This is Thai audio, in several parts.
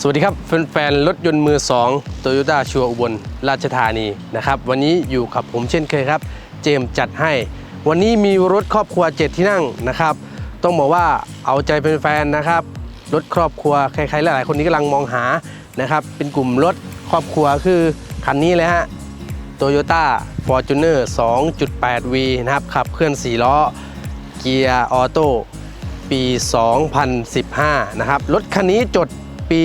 สวัสดีครับแฟนๆรถยนต์มือ2 Toyota ชัวอุบลราชธานีนะครับวันนี้อยู่กับผมเช่นเคยครับ เจมจัดให้ วันนี้มีรถครอบครัว 7 ที่นั่งนะครับ ต้องบอกว่าเอาใจเป็นแฟนๆนะครับ รถครอบครัวใครๆหลายๆคนนี้กำลังมองหานะครับ เป็นกลุ่มรถครอบครัวคือคันนี้เลยฮะ Toyota Fortuner 2.8V นะครับขับเคลื่อน 4 ล้อ เกียร์ออโต้ปี 2015 นะครับรถคันนี้จด ปี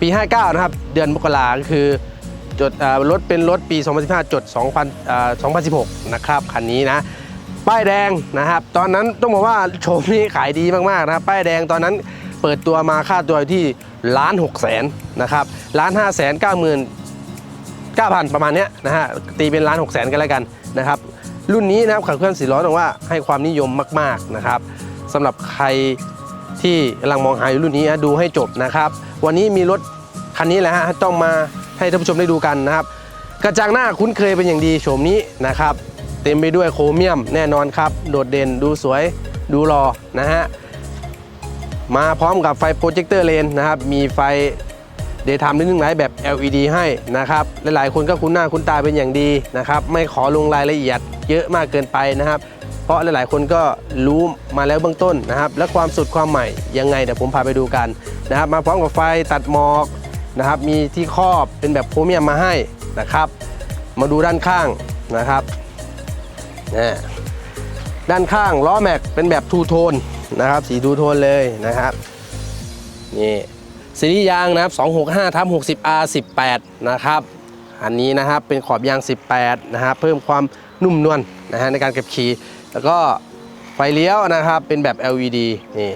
ปี 59 นะครับ เดือนมกราก็คือจดอ่อรถเป็นรถปี 2015 จด 2000เอ่อ2016 นะครับคันนี้นะ ป้ายแดงนะครับ ตอนนั้นต้องบอกว่าโฉมนี้ขายดีมากๆนะครับป้ายแดงตอนนั้นเปิดตัวมาค่าตัวที่ล้านหกแสนนะครับล้านห้าแสนเก้าหมื่น9,000ประมาณเนี้ยนะฮะตีเป็นล้านหกแสนกันแล้วกันนะครับ รุ่นนี้นะครับขับเคลื่อนสี่ล้อต้องว่าให้ความนิยมมาก ๆนะครับสำหรับใคร ที่กำลังมองหาอยู่รุ่นนี้ดูให้จบนะครับ วันนี้มีรถคันนี้แหละฮะต้องมาให้ท่านผู้ชมได้ดูกันนะครับ กระจังหน้าคุ้นเคยเป็นอย่างดีโฉมนี้นะครับ เต็มไปด้วยโครเมียมแน่นอนครับ โดดเด่นดูสวยดูรอนะฮะมาพร้อมกับไฟโปรเจคเตอร์เลนนะครับ มีไฟเดย์ไทม์นิดนึงไลท์แบบ LED ให้นะครับ หลายๆ คนก็คุ้นหน้าคุ้นตาเป็นอย่างดีนะครับ ไม่ขอลงรายละเอียดเยอะมากเกินไปนะครับ ราะหลายๆ คนก็รู้มาแล้วเบื้องต้นนะครับ และความสุดความใหม่ยังไงเดี๋ยวผมพาไปดูกันนะครับ มาพร้อมกับไฟตัดหมอกนะครับ มีที่ครอบเป็นแบบโครเมียมมาให้นะครับ มาดูด้านข้างนะครับนะด้านข้างล้อแม็กเป็นแบบทูโทนนะครับ สีทูโทนเลยนะครับนี่ซีรีส์ยางนะครับ265ทับ 60 R 18 นะครับ อันนี้นะครับเป็นขอบยาง 18 นะครับ เพิ่มความนุ่มนวลนะฮะในการขับขี่ แล้วก็ไฟเลี้ยวนะครับเป็นแบบ LED นี่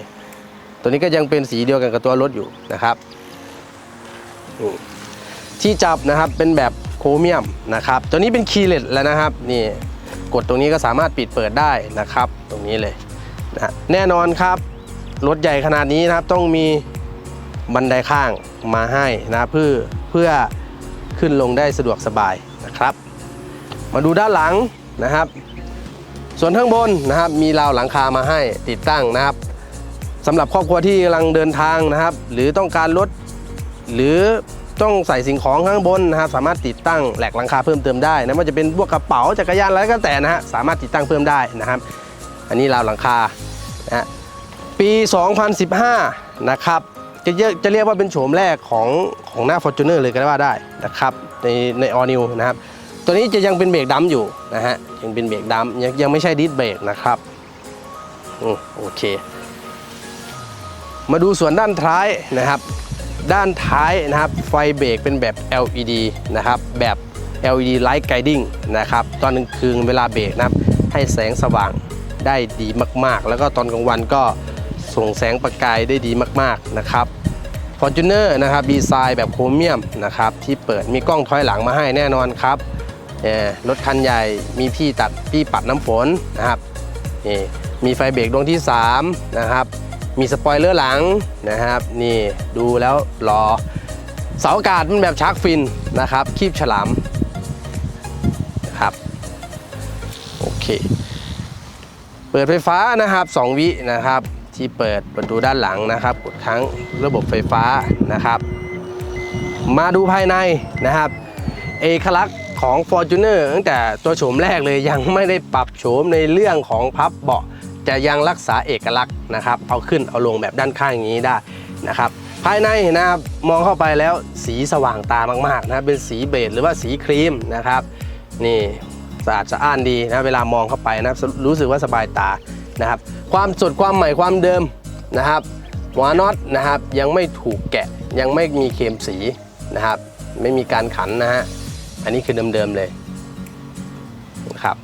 ตัวนี้ก็ยังเป็นสีเดียวกันกับตัวรถอยู่นะครับที่จับนะครับเป็นแบบโครเมียมนะครับ ตัวนี้เป็นคีย์เลสแล้วนะครับนี่กดตรงนี้ก็สามารถปิดเปิดได้นะครับ ตรงนี้เลยนะแน่นอนครับรถใหญ่ขนาดนี้นะครับต้องมีบันไดข้างมาให้นะเพื่อเพื่อขึ้นลงได้สะดวกสบายนะครับ มาดูด้านหลังนะครับ ส่วนข้างบนนะครับมีราวหลังคามาให้ติดตั้งนะครับสำหรับครอบครัวที่กำลังเดินทางนะครับ หรือต้องการลดหรือต้องใส่สิ่งของข้างบนนะครับ สามารถติดตั้งแหลกหลังคาเพิ่มเติมได้นะไมันจะเป็นพวกกระเป๋าจักรยานอะไรก็แต่นะฮะสามารถติดตั้งเพิ่มได้นะครับ อันนี้ราวหลังคานะฮะปี 2015 นะครับจะเรียกจะเรียกว่าเป็นโฉมแรกของของหน้า Fortuner เลยก็ว่าได้นะครับในใน All New นะครับ ตัวนี้จะยังเป็นเบรกดัมอยู่นะฮะยังเป็นเบรกดัมยังยังไม่ใช่ดิสเบรกนะครับอืมโอเค มาดูส่วนด้านท้ายนะครับ ด้านท้ายนะครับ ไฟเบรกเป็นแบบ LED นะครับ แบบ LED Light Guiding นะครับ ตอนกลางคืนเวลาเบรกนะครับ ให้แสงสว่างได้ดีมากๆ แล้วก็ตอนกลางวันก็ส่งแสงประกายได้ดีมากๆนะครับ Fortuner นะครับดีไซน์แบบโครเมียมนะครับที่เปิดมีกล้องถอยหลังมาให้แน่นอนครับ รถคันใหญ่มีพี่ตัดพี่ปัดน้ำฝนนะครับนี่มีไฟเบรกดวงที่ 3 นะครับ มีสปอยเลอร์หลังนะครับ นี่ดูแล้วรอเสาอากาศมันแบบชาร์กฟินนะครับ คีบฉลามนะครับโอเค เปิดไฟฟ้านะครับ 2 วินะครับ ที่เปิดประตูด้านหลังนะครับ กดครั้งระบบไฟฟ้านะครับ มาดูภายในนะครับ เอกลักษณ์ ของ Fortuner ตั้งแต่ตัวโฉมแรกเลยยังไม่ได้ปรับโฉมในเรื่องของพับเบาะจะยังรักษาเอกลักษณ์นะครับเอาขึ้นเอาลงแบบด้านข้างอย่างนี้ได้นะครับภายในนะครับมองเข้าไปแล้วสีสว่างตามากๆนะครับเป็นสีเบจหรือว่าสีครีมนะครับนี่สะอาดสะอ้านดีนะเวลามองเข้าไปนะรู้สึกว่าสบายตานะครับความสดความใหม่ความเดิมนะครับหัวน็อตนะครับยังไม่ถูกแกะยังไม่มีเคมสีนะครับไม่มีการขันนะฮะ อันนี้คือเดิมๆเลยนะครับ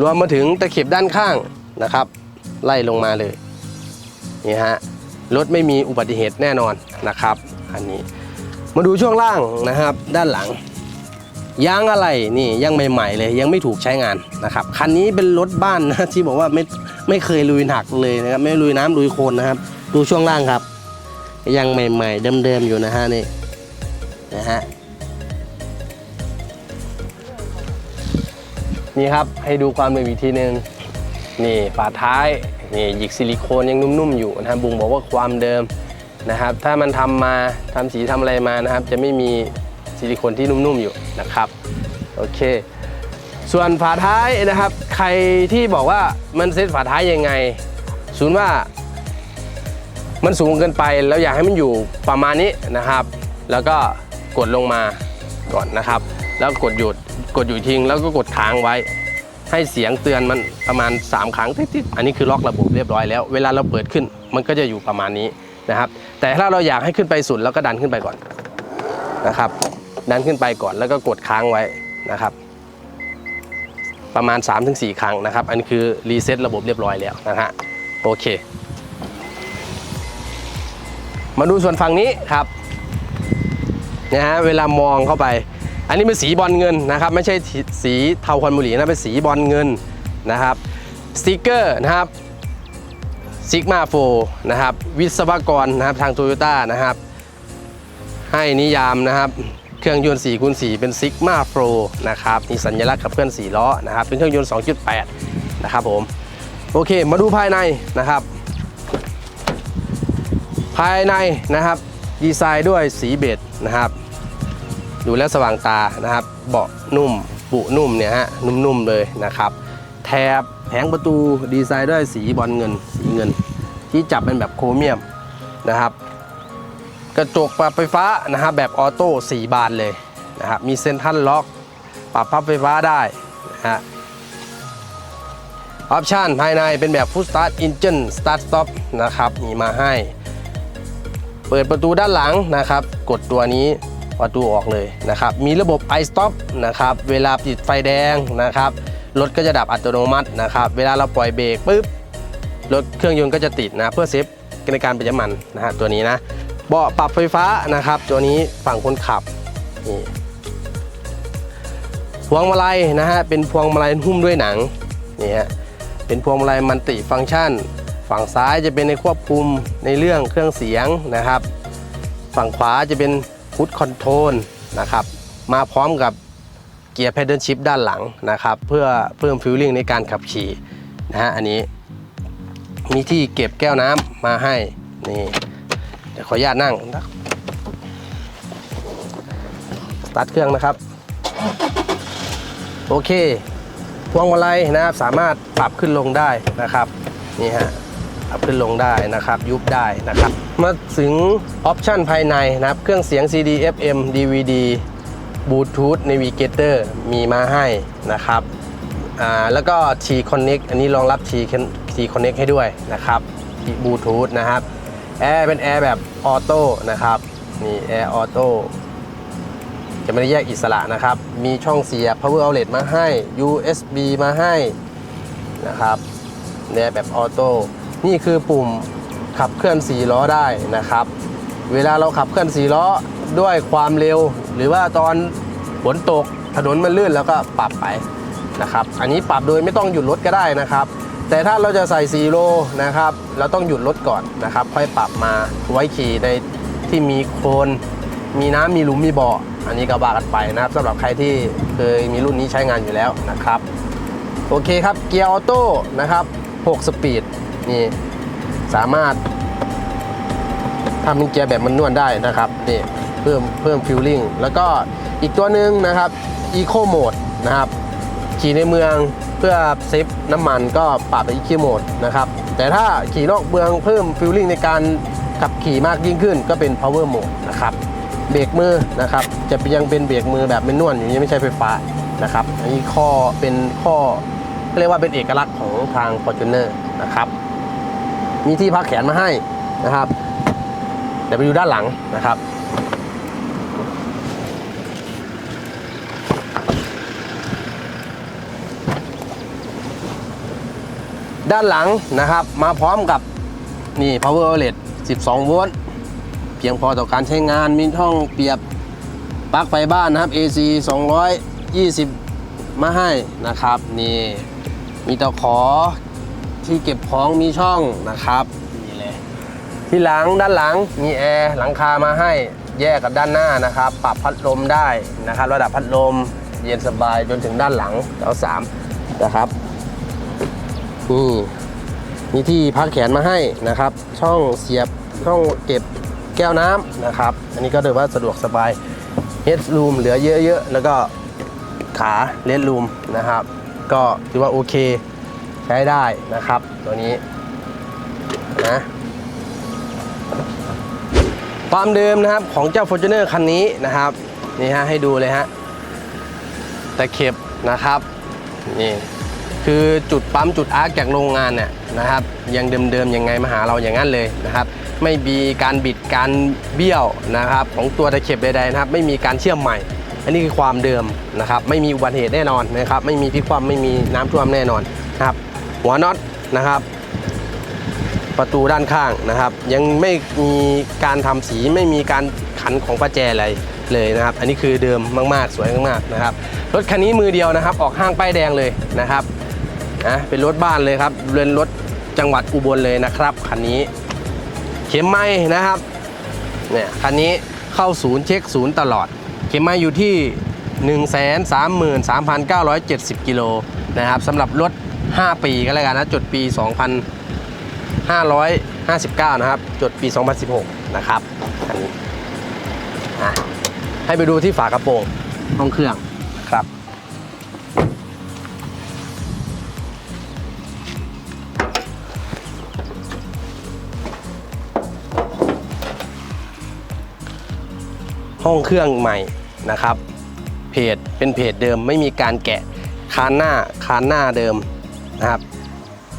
รวมมาถึงตะเข็บด้านข้างนะครับ ไล่ลงมาเลยนี่ฮะรถไม่มีอุบัติเหตุแน่นอนนะครับ อันนี้มาดูช่วงล่างนะครับ ด้านหลังยางอะไรนี่ยังใหม่ ๆ เลยยังไม่ถูกใช้งานนะครับคันนี้เป็นรถบ้านนะที่บอกว่าไม่ไม่เคยลุยหนักเลยนะครับไม่ลุยน้ำลุยโคลนนะครับ ดูช่วงล่างครับ ยังใหม่ ๆ เดิมๆอยู่นะฮะนี่ นะฮะนี่ครับให้ดูความเดิมอีกทีหนึ่งนี่ฝาท้ายนี่หยิกซิลิโคนยังนุ่มๆอยู่นะฮะบุงบอกว่าความเดิมนะครับ ถ้ามันทำมาทำสีทำอะไรมานะครับ จะไม่มีซิลิโคนที่นุ่มๆอยู่นะครับโอเค ส่วนฝาท้ายนะครับ ใครที่บอกว่ามันเซ็ตฝาท้ายยังไงศูนย์ว่ามันสูงเกินไปแล้วอยากให้มันอยู่ประมาณนี้นะครับ แล้วก็ กดลงมาก่อนนะครับ แล้วกดหยุดกดหยุดทิ้งแล้วก็กดค้างไว้ ให้เสียงเตือนมันประมาณ 3 ครั้งติดๆอันนี้คือล็อกระบบเรียบร้อยแล้ว เวลาเราเปิดขึ้นมันก็จะอยู่ประมาณนี้นะครับ แต่ถ้าเราอยากให้ขึ้นไปสุดแล้วก็ดันขึ้นไปก่อนนะครับ ดันขึ้นไปก่อนแล้วก็กดค้างไว้นะครับ ประมาณ 3-4 ครั้งนะครับ อันนี้คือรีเซ็ตระบบเรียบร้อยแล้วนะฮะโอเค มาดูส่วนฝั่งนี้ครับ นะฮะเวลามองเข้าไป อันนี้เป็นสีบอลเงินนะครับ ไม่ใช่สีเทาควันบุหรี่นะเป็นสีบอลเงินนะครับสติกเกอร์นะครับซิกมาโฟนะครับ วิศวกรนะครับทางโตโยต้านะครับ ให้นิยามนะครับเครื่องยนต์4คูณ4เป็นซิกมาโฟนะครับมีสัญลักษณ์ขับเคลื่อน4ล้อนะครับ เป็นเครื่องยนต์ 2.8 นะครับผม โอเค มาดูภายในนะครับ ภายในนะครับ ดีไซน์ด้วยสีเบจนะครับ ดูแล้วสว่างตานะครับ เบาะนุ่ม ปุนุ่มเนี่ยฮะนุ่มๆเลยนะครับ แถบแผงประตูดีไซน์ด้วยสีบอลเงิน สีเงิน ที่จับเป็นแบบโครเมียมนะครับ กระจกปรับไฟฟ้านะครับแบบออโต้4บานเลยนะครับมีเซ็นทรัลล็อก ปรับพับไฟฟ้าได้นะฮะออปชันภายในเป็นแบบ Full Start Engine Start Stop นะครับ มีมาให้ เปิดประตูด้านหลังนะครับ กดตัวนี้ประตูออกเลยนะครับ มีระบบ i stop นะครับ เวลาติดไฟแดงนะครับ รถก็จะดับอัตโนมัตินะครับ เวลาเราปล่อยเบรกปุ๊บ รถเครื่องยนต์ก็จะติดนะ เพื่อเซฟในการประหยัดน้ำมันนะฮะตัวนี้นะ เบาะปรับไฟฟ้านะครับ ตัวนี้ฝั่งคนขับนี่พวงมาลัยนะฮะ เป็นพวงมาลัยหุ้มด้วยหนังนี่ฮะ เป็นพวงมาลัยมันติฟังก์ชัน ฝั่งซ้ายจะเป็นในควบคุมในเรื่องเครื่องเสียงนะครับ ฝั่งขวาจะเป็นฟุตคอนโทรลนะครับ มาพร้อมกับเกียร์ p พ d เดิลชิ f ด้านหลังนะครับ เพื่อเพิ่มฟิลลิ่งในการขับขี่นะฮะอันนี้ มีที่เก็บแก้วน้ำมาให้นี่เดี๋ยวขออนุญาตนั่งนะสตาร์ทเครื่องนะครับ โอเคพวงมาลัยนะครับสามารถปรับขึ้นลงได้นะครับ นี่ฮะ ปรับขึ้นลงได้นะครับ ยุบได้นะครับ มาถึงออปชันภายในนะครับ เครื่องเสียง CD FM DVD Bluetooth Navigator มีมาให้นะครับอ่าแล้วก็ T Connect อันนี้รองรับ T T Connect ให้ด้วยนะครับบลูทูธนะครับแอร์เป็นแอร์แบบออโต้นะครับนี่แอร์ออโต้จะไม่ได้แยกอิสระนะครับ มีช่องเสียบ power outlet มาให้ USB มาให้นะครับเนี่ยแบบออโต้ นี่คือปุ่มขับเคลื่อน4ล้อได้นะครับ เวลาเราขับเคลื่อน4ล้อด้วยความเร็ว หรือว่าตอนฝนตกถนนมันลื่นแล้วก็ปรับไปนะครับ อันนี้ปรับโดยไม่ต้องหยุดรถก็ได้นะครับ แต่ถ้าเราจะใส่4โลนะครับ เราต้องหยุดรถก่อนนะครับ ค่อยปรับมาไว้ขี่ในที่มีโคลนมีน้ำมีหลุมมีบ่ออันนี้ก็ว่ากันไปนะครับสำหรับใครที่เคยมีรุ่นนี้ใช้งานอยู่แล้วนะครับ โอเคครับเกียร์ออโต้นะครับ 6 สปีด นี่สามารถทำเป็นเกียร์แบบมันนวลได้นะครับนี่เพิ่มเพิ่มฟิลลิ่งแล้วก็อีกตัวหนึ่งนะครับ Eco Mode นะครับขี่ในเมืองเพื่อเซฟน้ำมันก็ปรับไป Eco Mode นะครับแต่ถ้าขี่นอกเมืองเพิ่มฟิลลิ่งในการขับขี่มากยิ่งขึ้นก็เป็น Power Mode นะครับเบรกมือนะครับจะยังเป็นเบรกมือแบบเป็นนวลอยู่ยังไม่ใช่ไฟฟ้านะครับอันนี้ข้อเป็นข้อเรียกว่าเป็นเอกลักษณ์ของทาง Fortuner นะครับ มีที่พักแขนมาให้นะครับ เดี๋ยวไปดูด้านหลังนะครับ ด้านหลังนะครับมาพร้อมกับนี่ power outlet 12 โวลต์เพียงพอต่อการใช้งานมีช่องเปียบปลั๊กไฟบ้านนะครับ AC 220 มาให้นะครับ นี่ มีตะขอ ที่เก็บของมีช่องนะครับนี่เลยที่หลังด้านหลังมีแอร์หลังคามาให้แยกกับด้านหน้านะครับ ปรับพัดลมได้นะครับ ระดับพัดลมเย็นสบายจนถึงด้านหลังเราสามนะครับนี่มีที่พักแขนมาให้นะครับ ช่องเสียบช่องเก็บแก้วน้ำนะครับ อันนี้ก็ถือว่าสะดวกสบายเฮดรูมเหลือเยอะๆ แล้วก็ขาเลดรูมนะครับ ก็ถือว่าโอเคใช้ได้นะครับตัวนี้นะความเดิมนะครับของเจ้า Fortuner คันนี้นะครับนี่ฮะให้ดูเลยฮะตะเข็บนะครับนี่คือจุดปั๊มจุดอาร์คจากโรงงานเนี่ยนะครับยังเดิมๆยังไงมาหาเราอย่างนั้นเลยนะครับ ไม่มีการบิดการเบี้ยวนะครับ ของตัวตะเข็บใดๆนะครับ ไม่มีการเชื่อมใหม่ อันนี้คือความเดิมนะครับ ไม่มีอุบัติเหตุแน่นอนนะครับ ไม่มีพลิกคว่ำไม่มีน้ำท่วมแน่นอนนะครับ หัวน็อตนะครับ ประตูด้านข้างนะครับ ยังไม่มีการทำสีไม่มีการขันของประแจอะไรเลยนะครับ อันนี้คือเดิมมากๆ สวยมากๆนะครับรถคันนี้มือเดียวนะครับ ออกห้างป้ายแดงเลยนะครับนะเป็นรถบ้านเลยครับเรือนรถจังหวัดอุบลเลยนะครับคันนี้ เข็มไม้นะครับเนี่ยคันนี้เข้าศูนย์เช็คศูนย์ตลอด เข็มไม้อยู่ที่ 1 3 3 9 7 0 กิโลนะครับสำหรับรถ 5 ปีก็แล้วกันนะ จดปี 2559 นะครับ จดปี 2016 นะครับคันนี้อะให้ไปดูที่ฝากระโปรงห้องเครื่องครับ ห้องเครื่องใหม่นะครับ เพจเป็นเพจเดิมไม่มีการแกะคานหน้าคานหน้าเดิม นะครับ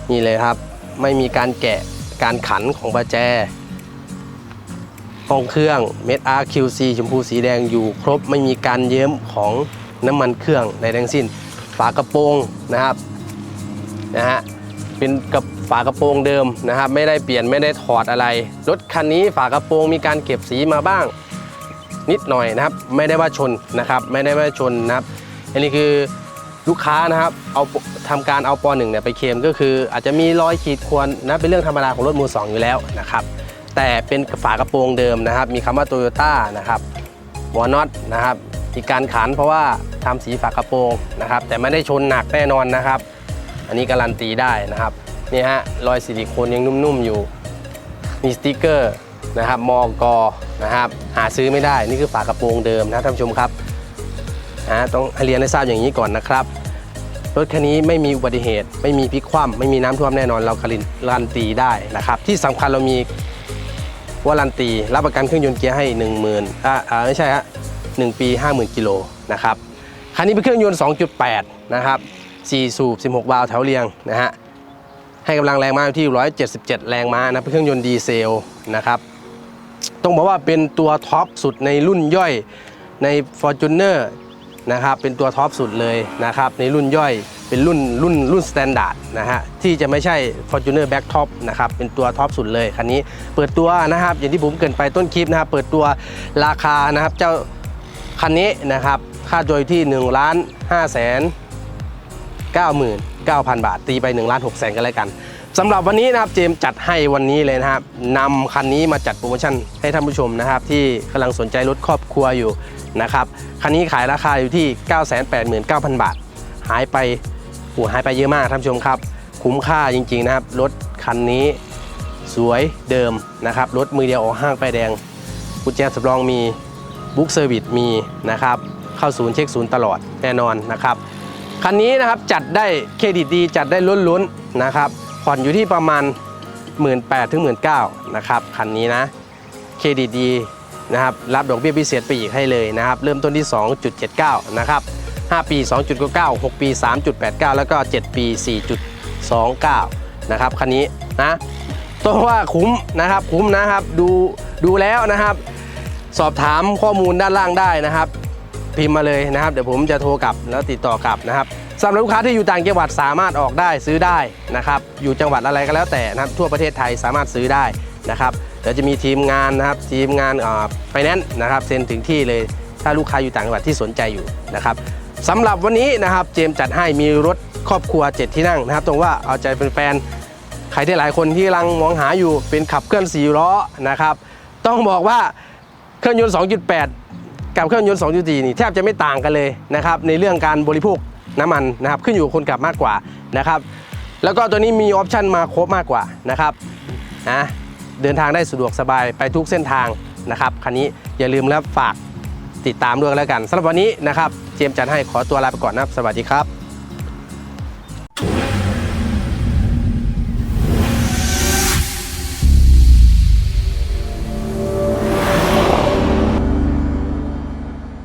นี่เลยครับ ไม่มีการแกะการขันของประแจห้องเครื่องเม็ด RQC ชมพูสีแดงอยู่ครบไม่มีการเยิ้มของน้ำมันเครื่องใดทั้งสิ้น ฝากระโปรงนะครับนะฮะเป็นกับฝากระโปรงเดิมนะครับ ไม่ได้เปลี่ยนไม่ได้ถอดอะไร รถคันนี้ฝากระโปรงมีการเก็บสีมาบ้าง นิดหน่อยนะครับ ไม่ได้ว่าชนนะครับ ไม่ได้ว่าชนนะครับ อันนี้คือ ลูกค้านะครับเอาทำการเอาปหนึ่งเนี่ยไปเคมก็คือ อาจจะมีรอยขีดข่วนนะเป็นเรื่องธรรมดาของรถมือสองอยู่แล้วนะครับแต่เป็นฝากระโปรงเดิมนะครับ มีคำว่าโตโยต้านะครับหัวน็อตนะครับมีการขันเพราะว่าทำสีฝากระโปรงนะครับ แต่ไม่ได้ชนหนักแน่นอนนะครับ อันนี้การันตีได้นะครับนี่ฮะรอยซิลิโคนยังนุ่มๆอยู่ มีสติกเกอร์นะครับมอกอนะครับหาซื้อไม่ได้นี่คือฝากระโปรงเดิมนะท่านผู้ชมครับ นะต้องเรียนให้ทราบอย่างนี้ก่อนนะครับ รถคันนี้ไม่มีอุบัติเหตุ ไม่มีพลิกคว่ำไม่มีน้ำท่วมแน่นอนเราการันตีได้นะครับ ที่สำคัญเรามีวารันตีรับประกันเครื่องยนต์เกียร์ให้ 1 0,000อ่าอ่าไม่ใช่ฮะหนึ่งปี 50,000กิโลนะครับคันนี้เป็นเครื่องยนต์ 2.8 นะครับ 4 สูบ 16 วาล์วแถวเรียงนะฮะให้กำลังแรงม้าอยู่ที่ 177 แรงม้านะเป็นเครื่องยนต์ดีเซลนะครับต้องบอกว่าเป็นตัวท็อปสุดในรุ่นย่อยใน Fortuner นะครับเป็นตัวท็อปสุดเลยนะครับในรุ่นย่อยเป็นรุ่นรุ่นรุ่นสแตนดาร์ดนะฮะที่จะไม่ใช่ Fortuner Back Top นะครับเป็นตัวท็อปสุดเลยคันนี้เปิดตัวนะครับอย่างที่ผมเกินไปต้นคลิปนะครับเปิดตัวราคานะครับเจ้าคันนี้นะครับค่าโดยที่1ล้าน5แสน99,000 บาท ตีไป1ล้าน6แสนกันแล้วกันสำหรับวันนี้นะครับเจมจัดให้วันนี้เลยนะครับนำคันนี้มาจัดโปรโมชั่นให้ท่านผู้ชมนะครับ ที่กำลังสนใจรถครอบครัวอยู่ นะครับคันนี้ขายราคาอยู่ที่ 989,000 บาท หายไปโอ้หายไปเยอะมากท่านผู้ชมครับ คุ้มค่าจริงๆนะครับ รถคันนี้สวยเดิมนะครับ รถมือเดียวออกห้างไฟแดง กุญแจสำรองมีบุ๊กเซอร์วิสมีนะครับ เข้าศูนย์เช็คศูนย์ตลอดแน่นอนนะครับ คันนี้นะครับจัดได้เครดิตดีจัดได้ล้นๆนะครับ ผ่อนอยู่ที่ประมาณ 1 8ื่นแถึงหมนะครับคันนี้นะ เครดิตดี นะครับรับดอกเบี้ยพิเศษไปอีกให้เลยนะครับเริ่มต้นที่ 2.79 นะครับ 5 ปี 2.99 6 ปี 3.89 แล้วก็ 7 ปี 4.29 นะครับคันนี้นะต้องว่าคุ้มนะครับคุ้มนะครับดูดูแล้วนะครับ สอบถามข้อมูลด้านล่างได้นะครับ พิมพ์มาเลยนะครับ เดี๋ยวผมจะโทรกลับแล้วติดต่อกลับนะครับสำหรับลูกค้าที่อยู่ต่างจังหวัดสามารถออกได้ซื้อได้นะครับ อยู่จังหวัดอะไรก็แล้วแต่นะครับ ทั่วประเทศไทยสามารถซื้อได้นะครับ เดี๋ยวจะมีทีมงานนะครับทีมงานไฟแนนซ์นะครับเซ็นถึงที่เลยถ้าลูกค้าอยู่ต่างจังหวัดที่สนใจอยู่นะครับสำหรับวันนี้นะครับเจมจัดให้มีรถครอบครัว 7 ที่นั่งนะครับ ตรงว่าเอาใจเป็นแฟนใครที่หลายคนที่กำลังมองหาอยู่เป็นขับเคลื่อน4ล้อนะครับ ต้องบอกว่าเครื่องยนต์ 2.8 กับเครื่องยนต์ 2.4 นี่แทบจะไม่ต่างกันเลยนะครับ ในเรื่องการบริโภคน้ำมันนะครับ ขึ้นอยู่คนขับมากกว่านะครับ แล้วก็ตัวนี้มีออปชันมาครบมากกว่านะครับนะ เดินทางได้สะดวกสบายไปทุกเส้นทางนะครับคันนี้อย่าลืมแล้วฝากติดตามด้วยแล้วกันสำหรับวันนี้นะครับ เจมส์จัดให้ขอตัวลาไปก่อนนะครับ สวัสดีครับ